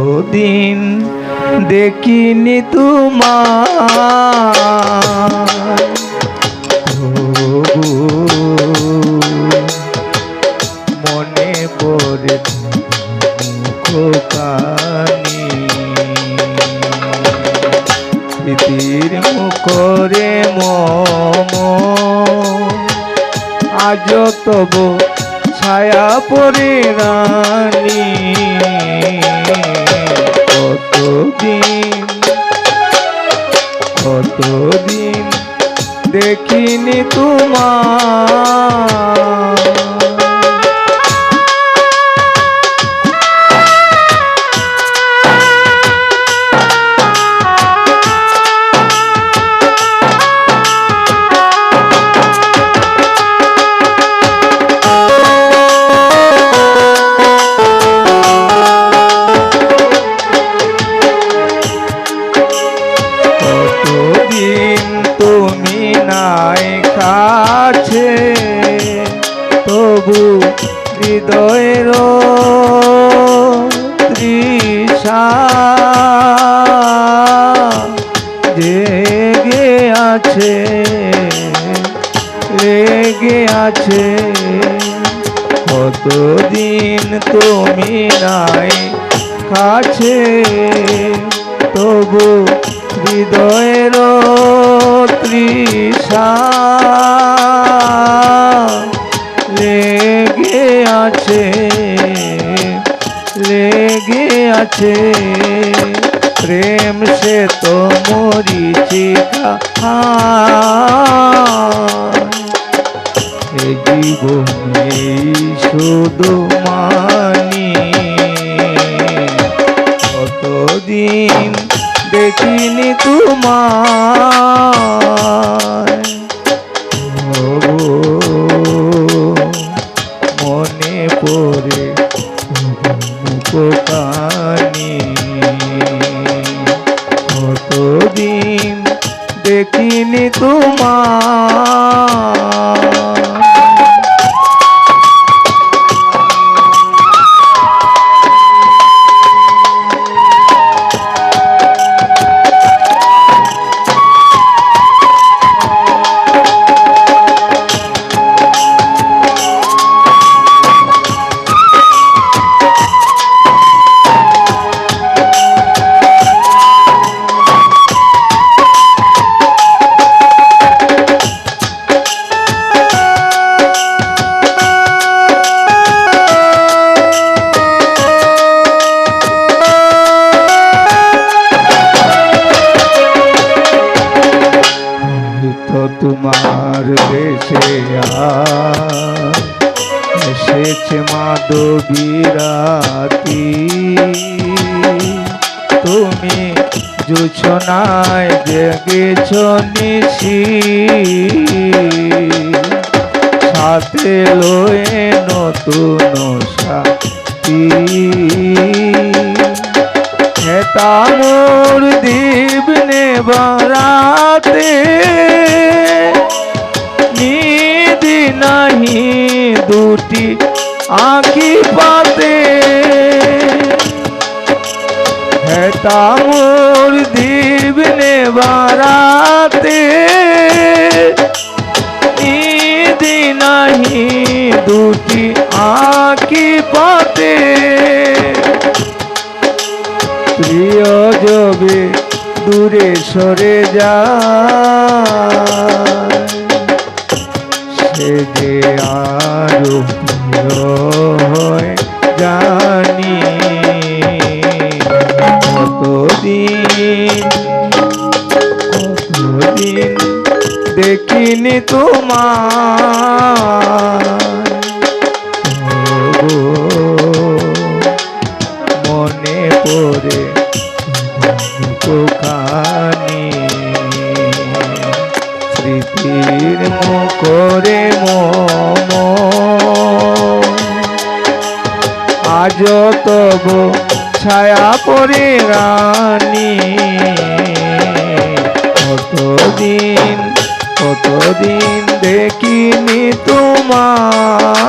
কতদিন দেখিনি তোমার। মনে পড়ে মুখকানি স্মৃতির মুখরে মম। আজ তব ছায়া পরে রানী। কাছে তবু হৃদয়ের তৃষা জেগে আছে লেগে আছে। কতদিন তুমি নাই কাছে, তবু হৃদয়ের তৃষা আছে। প্রেম সে তো মরিচিকা এ জীবনে শুধু দেখিনি তোমার তোমার দেশে এসেছে মাধবীরাতি। তুমি জুছনায় জেগেছ নিশি। সাথে লয়ে নতুন সাথী। হেতামুর দীপ নে বরাতে দুটি আঁখি পাতে। হেতামুর দীপ নে বরাতে। নাহি দুটি আঁখি পাতে। প্রিয় জবে দূরে সরে যায় সে যে আরও জানি কতদিন কতদিন দেখিনি তোমার মনে পড়ে মুখখানি আজ তব ছায়া পরে রানী। কতদিন কতদিন দেখিনি তোমার।